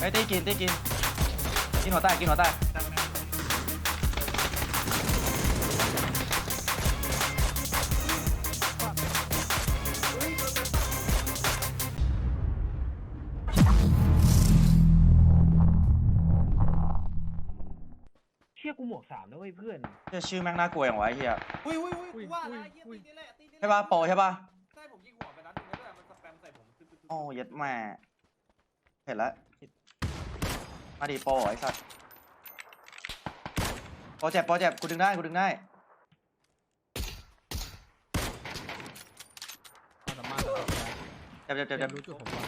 ไอ้ยตีกินตีกิน กินหัวแตกกินหัวแตกเชี่ยกูหมวกสามนะเว้ยเพื่อนเหี้ยชื่อแม่งน่ากลัวอย่างวะไอ้เฮียอุ้ยอุ้ยอุ้ยอุ้ยกูว่าอุ้นะยไอ้เหี้ยอุ้ยตีนี่แหละตีนี่แหละใช่ป่ะโปรใช่ป่ะใช่ผมยิงหัวไปนัดหนึงแล้วด้วยมันสแปมใส่ผมตึ๊ดตึ๊ดตึ๊ดโอ้เย็ดแม่เห็นแล้ว มาดิโปรไอ้สัสโปรเจ็บโปรเจ็บกูดึงได้กูดึงได้ความสามารถเหรอเจ็บเจ็บเจ็บเรีเจ็บยนรู้จุดผมก่อน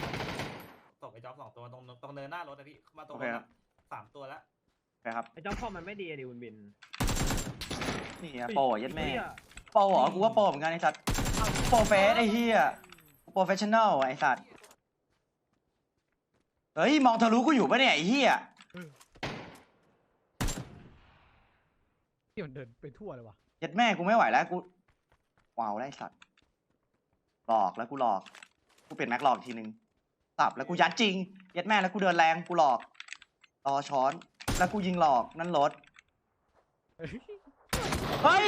ตกไอ้จ็อบสองตัวตรงตรงเนินหน้ารถนะพี่มาตรงโอเครถครับ สามตัวแล้วไปครับไอ้เจ้าพ่อมันไม่ดีอะดิคุณบินนี่ไงโปรเย็ดแม่ไอ้เหี้ยโปรเหรอกูว่าโปรเหมือนกันไอ้สัตว์โปรเฟสไอ้เหี้ยโปรเฟชชั่นแนลไอ้สัตว์ เฮ้ย มองทะลุกูอยู่ปะเนี่ยไอ้เหี้ยที่มันเดินไปทั่วเลยวะเย็ดแม่กูไม่ไหวแล้วกูว้าวแล้วไอ้สัตว์หลอกแล้วกูหลอกกูเปลี่ยนแม็กหลอกอีกทีนึงสับแล้วกูยัดจริงเย็ดแม่แล้วกูเดินแรงกูหลอกรอช้อนแล้วกูยิงหลอกนั่นรถเฮ้ยเฮ้ย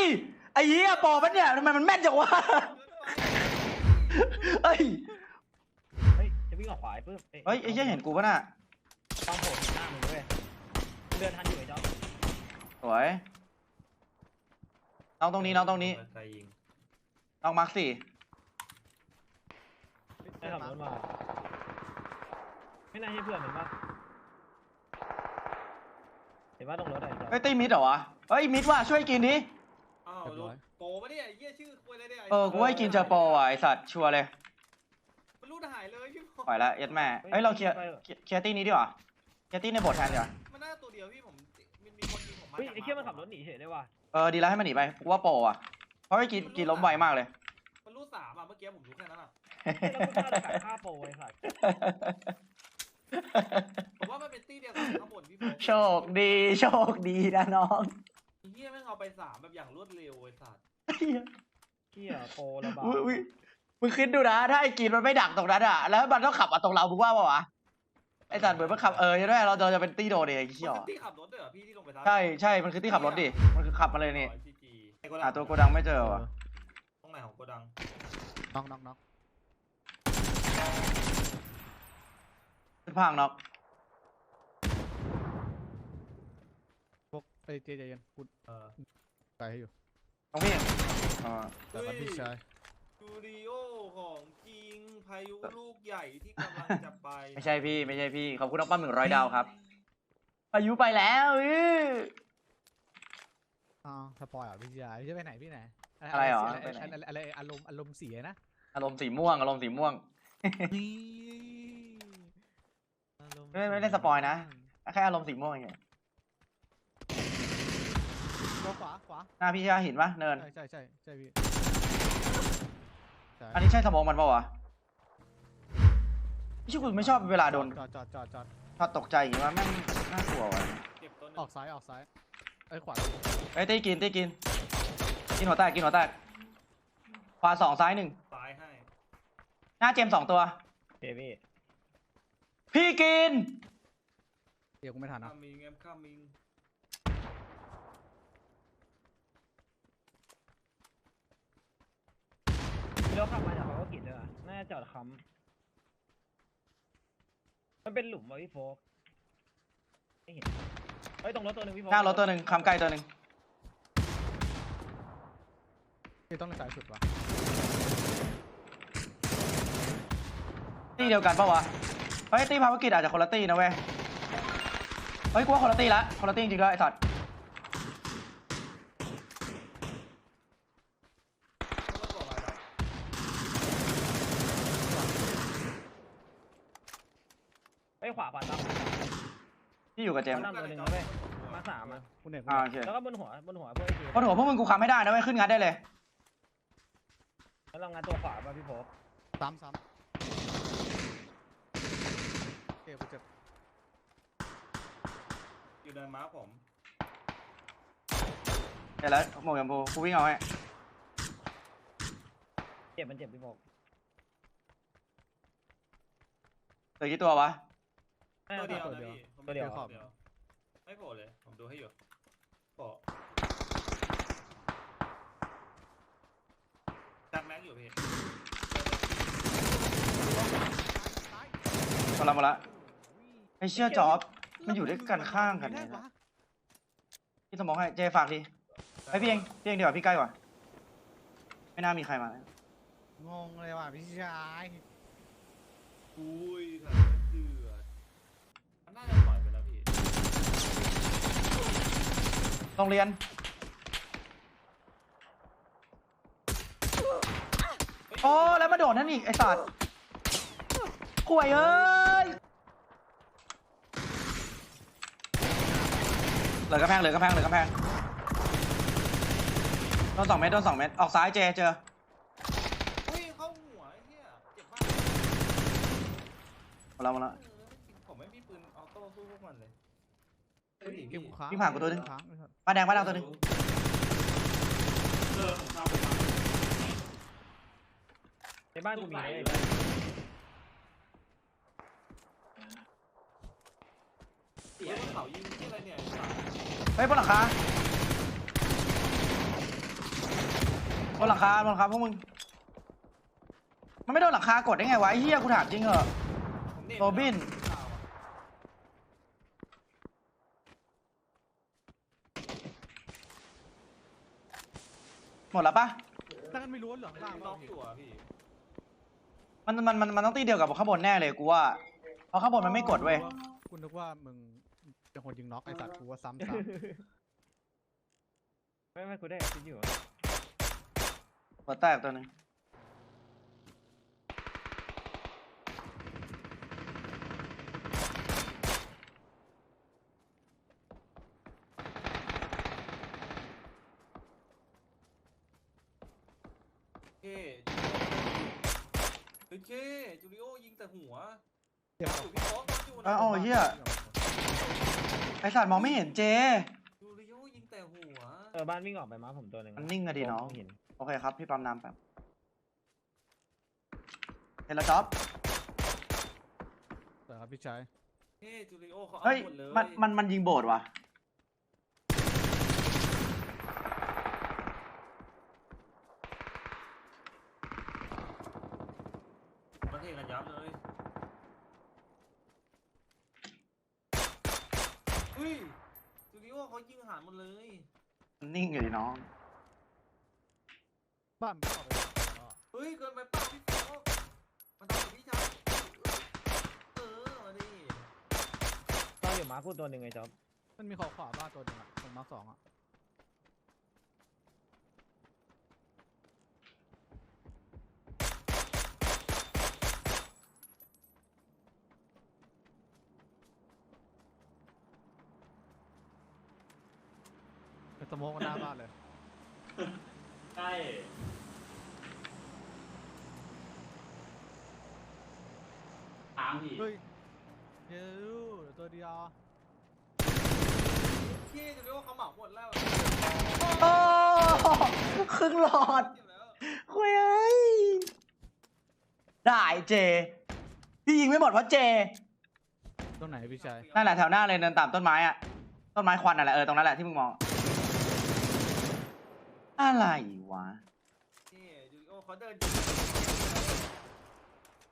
ไอ้เหี้ยโปรปะเนี่ยทำไมมันแม่นจังวะเฮ้ยเฮ้ยจะ วิ่งออกขวาไอ้ปื้มเฮ้ยไอ้เหี้ยเห็นกูปะน่ะต้องโผล่ถึงหน้ามึงเว้ยมึงเดินทันอยู่ไอ้จ๊อบสวยน้องตรงนี้น้องตรงนี้ใครยิงน้องมาร์คสี่ได้ขับรถมาไม่น่าใช่เพื่อนเห็นปะเห็นปะตรงรถอะไอ้จ๊อบเฮ้ยตีมิดเหรอวะเฮ้ยมิดว่ะช่วยกินดิอ้าวรถโปรปะเนี่ยไอ้เหี้ยชื่อคุยอะไรเนี่ยไเออกูให้กินเจอโปรว่ะไอสัตว์ชัวร์เลยมันรูดหายเลยพี่ผมปล่อยละเย็ดแม่เฮ้ยเราเคลียร์เคลียร์เคลียร์ตี้นี้ดีกว่าเคลียร์ตี้ในโบสถ์แทนดีกว่ามันน่าตัวเดียวพี่ผมมันมีคนยิงผมมาเฮ้ยจากไอ้เชี่ยมันขับรถหนีเฉยเลยว่ะเออดีแล้วให้มันหนีไปกูว่าโปรอะเพราะไอ้กินกินล้มไวมากเลย มันรูดสามอะเมื่อกี้ผมรู้แค่นั้นอะเฮ้ยแล้วกูพลาดโอกาสฆ่าโปรไอ้สัตว์ผมว่ามันเป็นตี้เดียวกับข้างบนพี่ผมโชคดีโชคดีนะน้องไอ้เหี้ยแม่งเอาไปสามแบบอย่างรวดเร็วไอ้สัตว์เชี่ยโปรระบาดอุ้ยอุ้ย มึงคิดดูนะ ถ้าไอ้กินมันไม่ดักตรงนั้นอะ แล้วมันต้องขับมาตรงเรามึงว่าปะวะ ไอสัตว์เหมือนมันขับเออใช่ไหมเราเราจะเป็นตี้โดนเองไอ้มันเหี้ยเป็นตี้ขับรถด้วยเหรอพี่ที่ลงไปทับใช่ใช่มันคือตี้ขับรถดิ มันคือขับมาเลยนี่อ๋อ PG ไอ้โกดังหาตัวโกดังไม่เจอว่ะตรงไหนของโกดังน็อกน็อกน็อกขึ้นพังน็อกพวกเอ้ยเจใจเย็นกูเออไปให้อยู่น้องพี่อ่าแต่ครับพี่ชาย สตูดิโอของจริงพายุลูกใหญ่ที่กำลังจะไปไม่ใช่พี่ ไม่ใช่พี่ ขอบคุณน้องปั้มหนึ่งร้อยดาวครับพายุไปแล้วอื้อ อ๋อสปอยล์เหรอพี่ชายพี่จะไปไหนพี่ไหนอะไรเหรออะไรไปไหนอะไรอะไรอารมณ์อารมณ์เสียนะอารมณ์สีม่วง อารมณ์สีม่วง นี่อารณ์ไม่ไม่ได้สปอยนะ แค่อารมณ์สีม่วงเองตัวขวาขวาหน้าพี่ชาเห็นปะเนินใช่ใช่ใช่ใช่พี่ใช่อันนี้ใช่สมองมันปะวะพี่ชิคุณไม่ชอบเวลาโดนจอดจอดจอดจอดชอบตกใจอย่างงี้ว่าแม่งน่ากลัววะเก็บต้นหอนึ่องกซ้ายออกซ้ายเอ้ยขวาไอ้ยตีกินตีกิน กินหัวแตกกินหัวแตกขวาสองซ้ายหนึ่งซ้ายให้หน้าเจมส์สองตัวเจพี่พี่กิน เดี๋ยวกูไม่ทันนะ ข้ามิงแอมข้ามิง พี่เราขับมาจากเขาก็กินด้วยอะน่าจะจอดค้ำมันเป็นหลุมวะพี่โฟกไม่เห็นเฮ้ยตรงรถตัวหนึ่งพี่โฟกหน้ารถตัวหนึ่งคำไกลตัวหนึ่งพี่ต้องเล่นสายสุดวะตีเดียวกันปะวะ เฮ้ยตีภารกิจอาจจะคนละตีนะเว้ย เฮ้ยกูว่าคนละตีละคนละตีจริงๆแล้วไอ้สัตว์ รถตัวอะไรครับ เฮ้ยขวาขวาตามที่อยู่กับเจมส์ขวาตามตัวหนึ่งนะเว้ยมาสามอะกูเหนื่อยกูอ่าเหนื่อยโอเคแล้วก็บนหัวบนหัวพวกไอ้เจบนหัวพวกมึงกูค้ำไม่ได้นะเว้ยขึ้นงัดได้เลย แล้วเรางานตัวขวาป่ะพี่โฟกซ้ำซ้ำเก็บกูเจ็บอยู่เดินม้าผมเดี๋ยวแล้วหมวกยมพูกูวิ่งเอาให้เจ็บมันเจ็บพี่โฟกเหลือกี่ตัววะ ตัวเดียวตัวนะเดียวพี่ผมตัวเดียวตัวเดียวไม่โผล่เลย ผมดูให้อยู่โผล่ดักแม็กอยู่พี่หมดละหมดละไอเชื่อจอบมันอยู่ด้วยกันข้างกันได้เนี่ยวะนะพี่สมองให้เจฝากทีไอพี่เองพี่เองเดี๋ยวาพี่ใกล้กว่าไม่น่ามีใครมาแล้วงงเลยว่ะพี่ชาย อุ้ยถังเดือดมันน่าจะปล่อยไปแล้วพี่ โรงเรียน โอ้แล้วมาโดดนั่นอีกไอสัตว์ข่วยเอ้ย เหลือกระแพงเหลือกระแพงเหลือกระแพงโดนสองเมตรโดนสองเมตรออกซ้ายเจเจออุ้ยเข้าหัวไอ้เหี้ยเจ็บมากหมดแล้วหมดแล้วเออจริงผมไม่มีปืนออโต้สู้พวกมันเลย เก็บกูค้างพี่ผ่านกูตัวนึงค้างไอ้สัสป้าแดงป้าแดงตัวหนึงในบ้านกูมีไอ้เสียบนเขายิงที่อะไรเนี่ยเฮ้ยบนหลังคาบนหลังคาบนหลังคาพวกมึง มันไม่โดนหลังคากดได้ไงวะไอ้เหี้ยกูถามจริงเหรอผมเน็ตโรบิน ข่าวอะ หมดแล้วปะถ้ากันไม่รู้ว่าเหลืองล่างล็เปอล่ากพี่อยู่อะพี่มันมันมันมันต้องตีเดียวกับข้างบนแน่เลยกูว่าเพราะข้างบนมันไม่กดเว้ยกูนึกว่ามึงเป็นคนยิงน็อกไอ้สัตว์กูว่าซ้ำซ้ไม่ไม่กูได้คิดอยู่หัวแตกตัวหนึง เท่เฮ้ยเท่จูริโอยิงแต่ หัวำเดี๋ยวอยู่พี่โป๊กอยู่เอ้านะเอาไอ้เหี้ยไอสัตว์มองไม่เห็นเจจูริโอยิงแต่หัวเออบ้านวิ่งออกไปมาผมตัวหนึ่งมันนิ่งอะดิน้องไม่เห็นโอเคครับ พี่ปั๊มน้ำแป๊บเห็นแล้วจ๊อบแต่ครับพี่ชายเท่จูริโอเขาเอาเฮ้ยหมดเลยมันมันมันยิงโบดว่ะมันเทกันยับเลย เฮ้ยจูริโอเขายิงหารหมดเลยมันนิ่งอยู่ดิน้องบ้านมันออกไปแล้วอะเฮ้ยเกินไปเปล่าพี่โป๊กมันทำกับพี่ชายเออมาดิก็อยู่มาพูดตัวหนึ่งไอ้จ๊อบมันมีขอขวาบ้านตัวหนึงอะตรงมาร์คสองอะ สโมกกันหน้าบ้านเลย ใช่ทางพี่เฮ้ยเดี๋ยวเดี๋ยวตัวเดียวพี่จูริโอเขาเหมาหมดแล้วโอ้ครึ่งหลอดเจ็บแล้วคุยเอ้ยได้เจ พี่ยิงไม่หมดเพราะเจ ตรงไหนพี่ชายนั่นแหละแถวหน้าเลยเดินตามต้นไม้อะต้นไม้ควันนั่นแหละเออตรงนั้นแหละที่มึงมอง อะไรวะ นี่จูริโอเขาเดิน